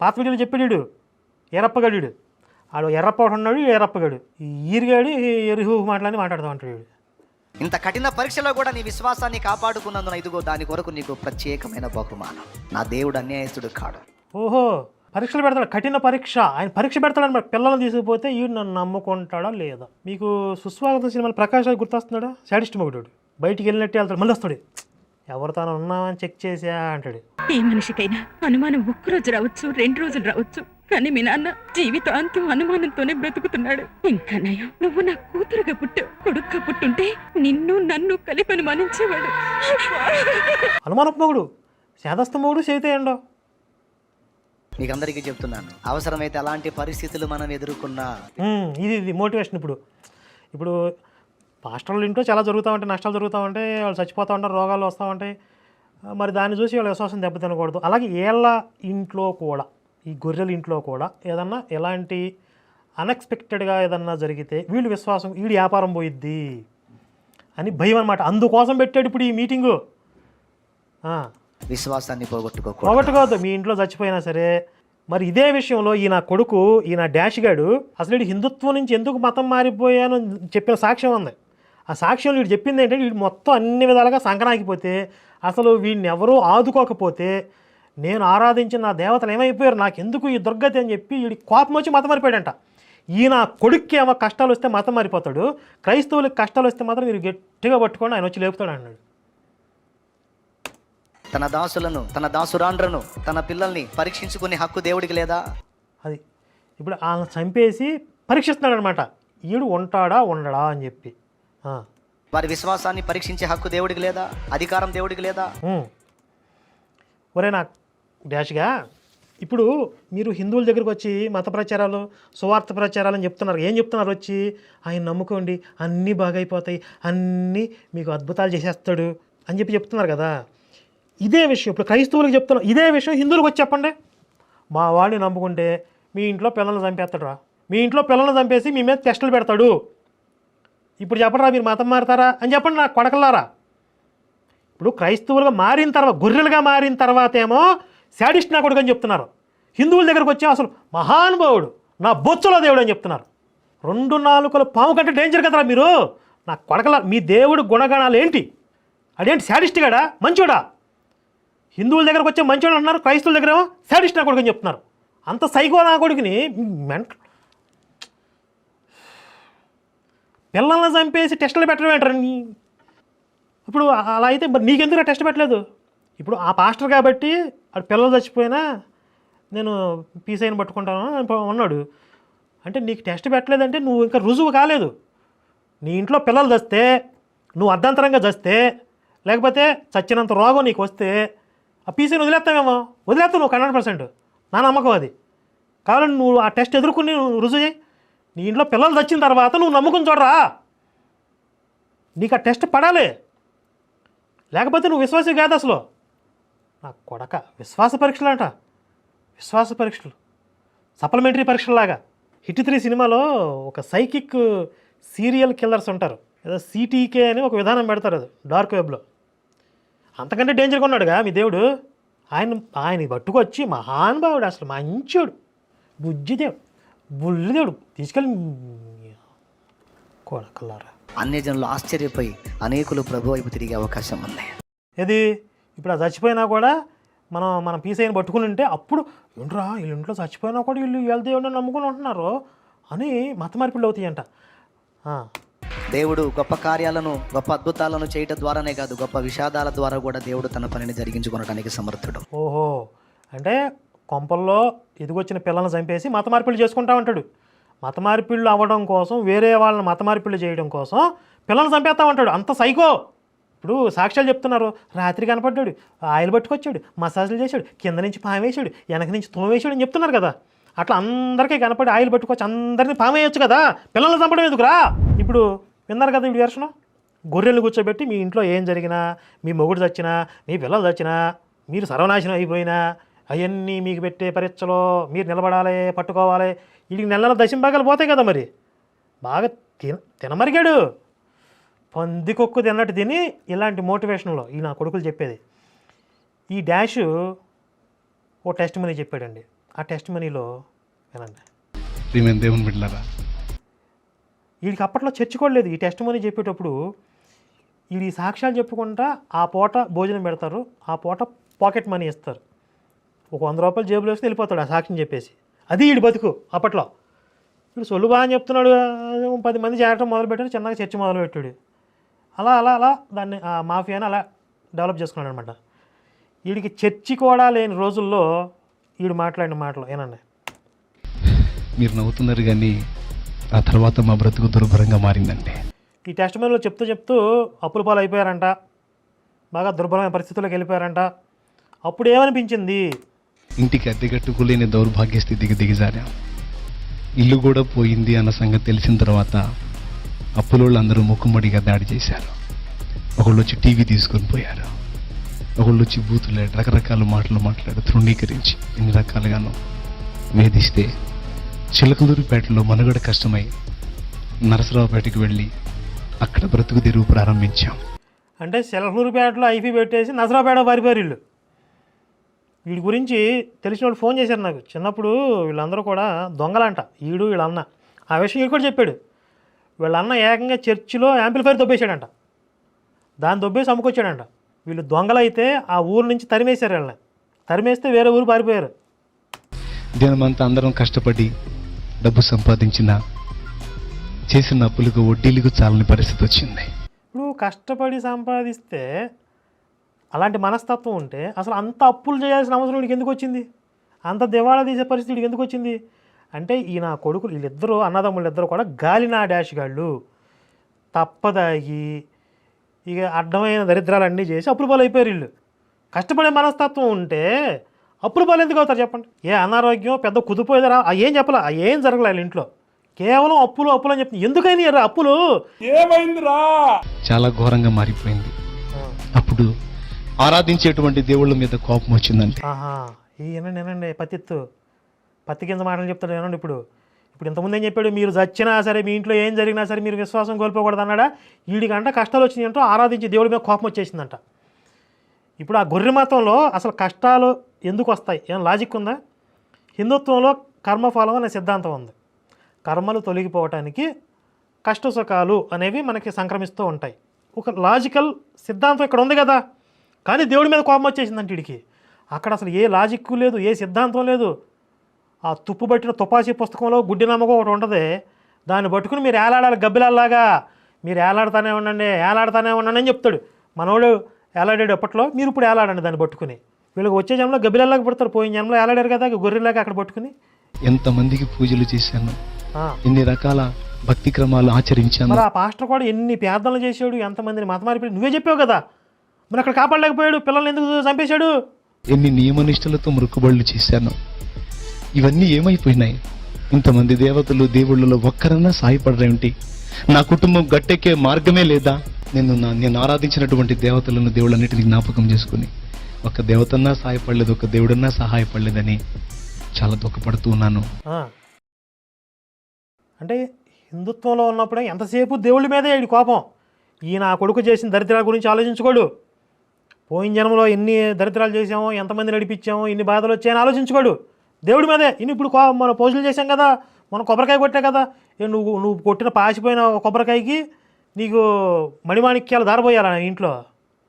పాత వీడియోలో చెప్పాడు వీడు. ఎర్రప్పగడు ఆడు ఎర్రప్ప ఉన్నాడు ఎర్రప్పగడు. ఈ ఈరిగాడు ఎరుహు మాటలని మాట్లాడుతూ ఉంటాడు ఇంత కఠిన పరీక్షలో కూడా నీ విశ్వాసాన్ని కాపాడుకున్నందున ఇదిగో దాని కొరకు నీకు ప్రత్యేకమైన బహుమానం. నా దేవుడు అన్యాయస్తుడు కాడు. ఓహో పరీక్షలు పెడతాడు. కఠిన పరీక్ష. ఆయన పరీక్ష పెడతాడని మరి పిల్లల్ని తీసుకుపోతే ఈడు నన్ను నమ్ముకుంటాడా లేదా. మీకు సుస్వాగతం సినిమాలు ప్రకాష్ రాజ్ గుర్తొస్తున్నాడా? శాడిస్ట్ మొగుడు బయటికి వెళ్ళినట్టు వెళ్తాడు. మళ్ళీ వస్తాడు. ఎవరు తాను ఉన్నామని చెక్ చేసా అంటాడు. ఏ మనిషికైనా అనుమానం ఒక్కరోజు రావచ్చు రెండు రోజులు రావచ్చు. కానీ మీ నాన్న జీవితాంతం అనుమానంతోనే బ్రతుకుతున్నాడు. ఇంకా నయం నువ్వు నా కూతురుగా పుట్టు కొడుకుగా పుట్టుంటే నిన్ను నన్ను కలిపి అనుమానించేవాడు. అనుమానపు మొగుడు శాదస్త మొగుడు చేతేయండో మీకు అందరికీ చెప్తున్నాను అవసరమైతే అలాంటి పరిస్థితులు మనం ఎదుర్కొన్నా. ఇది ఇది మోటివేషన్ ఇప్పుడు. ఇప్పుడు పాస్టర్ల ఇంట్లో చాలా జరుగుతూ ఉంటాయి నష్టాలు జరుగుతూ ఉంటాయి వాళ్ళు చచ్చిపోతూ ఉంటారు రోగాలు వస్తూ ఉంటాయి. మరి దాన్ని చూసి వాళ్ళ విశ్వాసం దెబ్బతినకూడదు. అలాగే వీళ్ళ ఇంట్లో కూడా ఈ గొర్రెల ఇంట్లో కూడా ఏదన్నా ఎలాంటి అన్ఎక్స్పెక్టెడ్గా ఏదన్నా జరిగితే వీళ్ళు విశ్వాసం వీడి వ్యాపారం పోయిద్ది అని భయం అనమాట అందుకోసం పెట్టాడు ఇప్పుడు ఈ మీటింగు. విశ్వాసాన్ని పోగొట్టుకోకూడదు. పోగొట్టుకోవద్దు. మీ ఇంట్లో చచ్చిపోయినా సరే. మరి ఇదే విషయంలో ఈయన కొడుకు ఈయన డాష్ గాడు అసలు హిందుత్వం నుంచి ఎందుకు మతం మారిపోయాను చెప్పిన సాక్ష్యం ఉంది. ఆ సాక్ష్యంలో వీడు చెప్పింది ఏంటంటే వీడు మొత్తం అన్ని విధాలుగా సంకనాకిపోతే అసలు వీడిని ఎవరూ ఆదుకోకపోతే నేను ఆరాధించిన నా దేవతలు ఏమైపోయారు? నాకు ఎందుకు ఈ దుర్గతి అని చెప్పి వీడి కోపం వచ్చి మతం మారిపోయాడంట. ఈయన కొడుక్కి ఏమో కష్టాలు వస్తే మతం మారిపోతాడు. క్రైస్తవులకి కష్టాలు వస్తే మాత్రం మీరు గట్టిగా పట్టుకొని ఆయన వచ్చి లేపుతాడు అన్నాడు. తన దాసులను తన దాసురాండ్రను తన పిల్లల్ని పరీక్షించుకునే హక్కు దేవుడికి లేదా? అది ఇప్పుడు ఆయన చంపేసి పరీక్షిస్తున్నాడు అనమాట ఈడు ఉంటాడా ఉండడా అని చెప్పి. వారి విశ్వాసాన్ని పరీక్షించే హక్కు దేవుడికి లేదా? అధికారం దేవుడికి లేదా. ఒరే నా డాష్గా ఇప్పుడు మీరు హిందువుల దగ్గరికి వచ్చి మత ప్రచారాలు సువార్త ప్రచారాలు అని చెప్తున్నారు. ఏం చెప్తున్నారు వచ్చి? ఆయన నమ్ముకోండి అన్నీ బాగైపోతాయి అన్నీ మీకు అద్భుతాలు చేసేస్తాడు అని చెప్పి చెప్తున్నారు కదా. ఇదే విషయం ఇప్పుడు క్రైస్తవులకు చెప్తున్నా. ఇదే విషయం హిందువులకు వచ్చి చెప్పండి. మా వాడిని నమ్ముకుంటే మీ ఇంట్లో పిల్లల్ని చంపేస్తాడురా. మీ ఇంట్లో పిల్లల్ని చంపేసి మీ మీద టెస్టులు పెడతాడు. ఇప్పుడు చెప్పరా మీరు మతం మారుతారా అని చెప్పండి నా కొడకల్లారా. ఇప్పుడు క్రైస్తవులుగా మారిన తర్వాత గొర్రెలుగా మారిన తర్వాత ఏమో శాడిస్ట్ నా కొడుకు అని చెప్తున్నారు. హిందువుల దగ్గరకు వచ్చే అసలు మహానుభావుడు నా బొచ్చులో దేవుడు అని చెప్తున్నారు. రెండు నాలుకల పాము కంటే డేంజర్ కదరా మీరు? నా కొడకల మీ దేవుడు గుణగణాలు ఏంటి? అదేంటి శాడిస్ట్ గడా? మంచోడా? హిందువుల దగ్గరకు వచ్చే మంచోడు అంటున్నారు క్రైస్తవుల దగ్గర ఏమో శాడిస్ట్ నా కొడుకు అని చెప్తున్నారు. అంత సైకో నా కొడుకుని మెంట పిల్లల్ని చంపేసి టెస్టులు పెట్టడం ఏంటారు ఇప్పుడు అలా అయితే మరి నీకెందుకు టెస్ట్ పెట్టలేదు? ఇప్పుడు ఆ పాస్టర్ కాబట్టి ఆడు పిల్లలు చచ్చిపోయినా నేను పీసైన పట్టుకుంటాను ఉన్నాడు అంటే నీకు టెస్ట్ పెట్టలేదంటే నువ్వు ఇంకా రుజువు కాలేదు. నీ ఇంట్లో పిల్లలు చస్తే నువ్వు అర్ధంతరంగా చస్తే లేకపోతే చచ్చినంత రోగం నీకు వస్తే ఆ పీసీని వదిలేస్తావేమో? వదిలేస్తావు నువ్వు హండ్రెడ్ పర్సెంట్ నా నమ్మకం అది. కావాలంటే నువ్వు ఆ టెస్ట్ ఎదుర్కొని నువ్వు రుజువు చేయి. నీ ఇంట్లో పిల్లలు తెచ్చిన తర్వాత నువ్వు నమ్ముకుని చూడరా. నీకు ఆ టెస్ట్ పడాలి. లేకపోతే నువ్వు విశ్వాసం కాదు అసలు. నా కొడక విశ్వాస పరీక్షలు అంట విశ్వాస పరీక్షలు. సప్లిమెంటరీ పరీక్షలాగా హిట్ త్రీ సినిమాలో ఒక సైకిక్ సీరియల్ కిల్లర్స్ ఉంటారు. ఏదో సిటీకే అని ఒక విధానం పెడతారు అది డార్క్ వెబ్లో. అంతకంటే డేంజర్గా ఉన్నాడుగా మీ దేవుడు. ఆయన ఆయన పట్టుకొచ్చి మహానుభావుడు అసలు మంచోడు. బుజ్జిదేవుడు బుల్లిదేవుడు తీసుకెళ్ళి కొడకల్లారా అన్యజనులు ఆశ్చర్యపోయి అనేకులు ప్రభు వైపు తిరిగే అవకాశం ఉంది. ఏది? ఇప్పుడు ఆ చచ్చిపోయినా కూడా మనం మన పీసైని పట్టుకుని ఉంటే అప్పుడు ఏంట్రా వీళ్ళ ఇంట్లో చచ్చిపోయినా కూడా వీళ్ళు వీళ్ళ దేవుడిని నమ్ముకుని ఉంటున్నారు అని మత మార్పిళ్ళు అవుతాయంట. దేవుడు గొప్ప కార్యాలను గొప్ప అద్భుతాలను చేయటం ద్వారానే కాదు గొప్ప విషాదాల ద్వారా కూడా దేవుడు తన పనిని జరిగించుకోవడానికి సమర్థుడు. ఓహో. అంటే కొంపల్లో ఎదిగొచ్చిన పిల్లల్ని చంపేసి మత మార్పిళ్ళు చేసుకుంటా ఉంటాడు. మత మార్పిళ్ళు అవ్వడం కోసం వేరే వాళ్ళని మత మార్పిళ్ళు చేయడం కోసం పిల్లల్ని చంపేస్తా ఉంటాడు. అంత సైకో! ఇప్పుడు సాక్ష్యాలు చెప్తున్నారు. రాత్రి కనపడ్డాడు. ఆయిల్ పట్టుకొచ్చాడు. మసాజ్లు చేశాడు. కింద నుంచి పామేశాడు వెనక నుంచి తోమేశాడు అని చెప్తున్నారు కదా! అట్లా అందరికీ కనపడి ఆయిల్ పట్టుకొచ్చి అందరినీ పామేయచ్చు కదా! పిల్లల్ని చంపడం ఎందుకురా? ఇప్పుడు విన్నారు కదా ఇప్పుడు వెర్షను గొర్రెలు కూర్చోబెట్టి మీ ఇంట్లో ఏం జరిగినా మీ మొగుడు చచ్చినా మీ పిల్లలు చచ్చినా మీరు సర్వనాశనం అయిపోయినా అవన్నీ మీకు పెట్టే పరీక్షలో మీరు నిలబడాలి పట్టుకోవాలి. వీడికి నెల నెల దశంభాగాలు పోతాయి కదా మరి. బాగా తిన తినమరిగాడు. పందికొక్కు తిన్నట్టు తిని ఇలాంటి మోటివేషన్లో ఈ నా కొడుకులు చెప్పేది. ఈ డాష్ ఓ టెస్ట్ మనీ చెప్పాడండి. ఆ టెస్ట్ మనీలో వినండి ప్రియమైన దేవుని బిడ్డలారా? వీడికి అప్పట్లో చర్చ కూడా లేదు. ఈ టెస్ట్ మనీ చెప్పేటప్పుడు వీడి సాక్ష్యాలు చెప్పుకుంటా ఆ పూట భోజనం పెడతారు. ఆ పూట పాకెట్ మనీ ఇస్తారు. ఒక వంద రూపాయలు జేబులో వేస్తే వెళ్ళిపోతాడు ఆ సాక్ష్యం చెప్పేసి. అది వీడి బతుకు అప్పట్లో. ఇప్పుడు సొల్లు బాగా చెప్తున్నాడు పది మంది చేరటం మొదలుపెట్టాడు చిన్నగా చర్చ మొదలుపెట్టాడు. అలా అలా అలా దాన్ని ఆ మాఫియాని అలా డెవలప్ చేసుకున్నాడు అనమాట వీడికి చర్చి కూడా లేని రోజుల్లో వీడు మాట్లాడిన మాటలు ఏనండి మీరు నవ్వుతున్నారు కానీ ఆ తర్వాత మా బ్రతుకు దుర్భరంగా మారిందండి. ఈ టెస్ట్ మనీలో చెప్తూ చెప్తూ అప్పుల పాలు అయిపోయారంట బాగా దుర్భరమైన పరిస్థితుల్లోకి వెళ్ళిపోయారంట. అప్పుడు ఏమనిపించింది? ఇంటికి అద్దెకట్టుకులేని దౌర్భాగ్య స్థితికి దిగజారాం ఇల్లు కూడా పోయింది అన్న సంగతి తెలిసిన తర్వాత అప్పులోళ్ళు అందరూ ముఖమ్మడిగా దాడి చేశారు. ఒకళ్ళు వచ్చి టీవీ తీసుకొని పోయారు. ఒకళ్ళు వచ్చి బూతులు రకరకాల మాటలు మాట్లాడి తృణీకరించి ఎన్ని రకాలుగానో వేధిస్తే చిలకలూరుపేటలో మనుగడ కష్టమై నరసరావుపేటకి వెళ్ళి అక్కడ బ్రతుకు తెరువు ప్రారంభించాం. అంటే చిలకలూరుపేటలో ఐఫీ పెట్టేసి నజరాపేట పారిపోయారు వీళ్ళు వీడి గురించి తెలిసిన వాళ్ళు ఫోన్ చేశారు నాకు. చిన్నప్పుడు వీళ్ళందరూ కూడా దొంగలంట. ఈడు వీళ్ళ అన్న. ఆ విషయం వీడు కూడా చెప్పాడు. వీళ్ళ అన్న ఏకంగా చర్చిలో యాంప్లిఫైర్ దొబ్బేశాడంట. దాన్ని దొబ్బేసి అమ్ముకొచ్చాడంట. వీళ్ళు దొంగలైతే ఆ ఊరు నుంచి తరిమేశారు వీళ్ళని. తరిమేస్తే వేరే ఊరు పారిపోయారు. దినమంతా అందరం కష్టపడి డబ్బు సంపాదించిన చేసిన అప్పులకు వడ్డీలకు చాలని పరిస్థితి వచ్చింది. ఇప్పుడు కష్టపడి సంపాదిస్తే అలాంటి మనస్తత్వం ఉంటే అసలు అంత అప్పులు చేయాల్సిన అవసరం వీడికి ఎందుకు వచ్చింది? అంత దివాళా తీసే పరిస్థితి వీడికి ఎందుకు వచ్చింది? అంటే ఈ నా కొడుకులు వీళ్ళిద్దరూ అన్నదమ్ములు ఇద్దరు కూడా గాలినా డాష్ గాళ్ళు. తప్పదాగి ఇక అడ్డమైన దరిద్రాలన్నీ చేసి అప్పుల పాలు అయిపోయారు వీళ్ళు. కష్టపడే మనస్తత్వం ఉంటే అప్పుల పాలు ఎందుకు అవుతారు చెప్పండి? ఏ అనారోగ్యం పెద్ద కుదిపోయేదరా? ఏం చెప్పలే? ఆ ఏం జరగలే వీళ్ళ ఇంట్లో? కేవలం అప్పులు అప్పులు అని చెప్తుంది ఎందుకని అప్పులు? చాలా ఘోరంగా మారిపోయింది. అప్పుడు ఆరాధించేటువంటి దేవుళ్ళ మీద కోపం వచ్చిందండి. ఆహా ఈ వినండి పత్తిత్తు పత్తి కింద మాటలు చెప్తాడు ఏనండి ఇప్పుడు. ఇప్పుడు ఇంతకుముందు ఏం చెప్పాడు? మీరు చచ్చినా సరే మీ ఇంట్లో ఏం జరిగినా సరే మీరు విశ్వాసం కోల్పోకూడదు అన్నాడా? వీడికంట కష్టాలు వచ్చినాయంటో ఆరాధించి దేవుడి మీద కోపం వచ్చేసిందంట. ఇప్పుడు ఆ గొర్రె మతంలో అసలు కష్టాలు ఎందుకు వస్తాయి? ఏం లాజిక్ ఉందా? హిందుత్వంలో కర్మఫలం అనే సిద్ధాంతం ఉంది. కర్మలు తొలగిపోవటానికి కష్ట సుఖాలు అనేవి మనకి సంక్రమిస్తూ ఉంటాయి. ఒక లాజికల్ సిద్ధాంతం ఇక్కడ ఉంది కదా. కానీ దేవుడి మీద కోపం వచ్చేసిందంట వీడికి. అక్కడ అసలు ఏ లాజిక్ లేదు ఏ సిద్ధాంతం లేదు. ఆ తుప్పు పట్టిన తుపాసీ పుస్తకంలో గుడ్డి నమ్మకం ఒకటి ఉంటుంది. దాన్ని పట్టుకుని మీరు ఏలాడాలి గబ్బిలాల్లాగా. మీరు ఏలాడుతానే ఉండండి ఏలాడుతానే ఉండండి అని చెప్తాడు. మనోడు ఏలాడాడు ఎప్పట్లో? మీరు ఇప్పుడు ఏలాడండి దాన్ని పట్టుకుని. వీళ్ళకి వచ్చే జన్మలో గబ్బిలాల్లాగా పుడతారు పోయిన జన్మలో ఏలాడారు కదా గొర్రెలాగా అక్కడ పట్టుకుని. ఎంతమందికి పూజలు చేశాను. ఎన్ని రకాల భక్తి క్రమాలు ఆచరించాను. మరి ఆ పాస్టర్ కూడా ఎన్ని ప్రార్థనలు చేశాడు ఎంతమందిని మత మార్పిడి నువ్వే చెప్పావు కదా మరి అక్కడ కాపాడలేకపోయాడు పిల్లల్ని ఎందుకు చంపేశాడు? ఎన్ని నియమనిష్టలతో మృక్కుబడులు చేశాను. ఇవన్నీ ఏమైపోయినాయి? ఇంతమంది దేవతలు దేవుళ్ళలో ఒక్కరన్నా సాయపడరేమిటి? నా కుటుంబం గట్టెక్కే మార్గమే లేదా? నేను నా నేను ఆరాధించినటువంటి దేవతలను దేవుళ్ళన్నిటిని జ్ఞాపకం చేసుకుని ఒక దేవతన్నా సహాయపడలేదు ఒక దేవుడన్నా సహాయపడలేదని చాలా దుఃఖపడుతూ ఉన్నాను. అంటే హిందుత్వంలో ఉన్నప్పుడే ఎంతసేపు దేవుళ్ళ మీదే ఈ కోపం? ఈయన కొడుకు చేసిన దరిద్రాల గురించి ఆలోచించుకోడు. పోయిన జన్మలో ఎన్ని దరిద్రాలు చేసామో ఎంతమంది నడిపించామో ఎన్ని బాధలు వచ్చాయని ఆలోచించుకోడు. దేవుడి మీదే. ఇన్ని ఇప్పుడు మనం పూజలు చేసాం కదా మనం కొబ్బరికాయ కొట్టావు కదా నువ్వు నువ్వు కొట్టిన పాసిపోయిన కొబ్బరికాయకి నీకు మణిమాణిక్యాలు దారబోయాలా ఇంట్లో?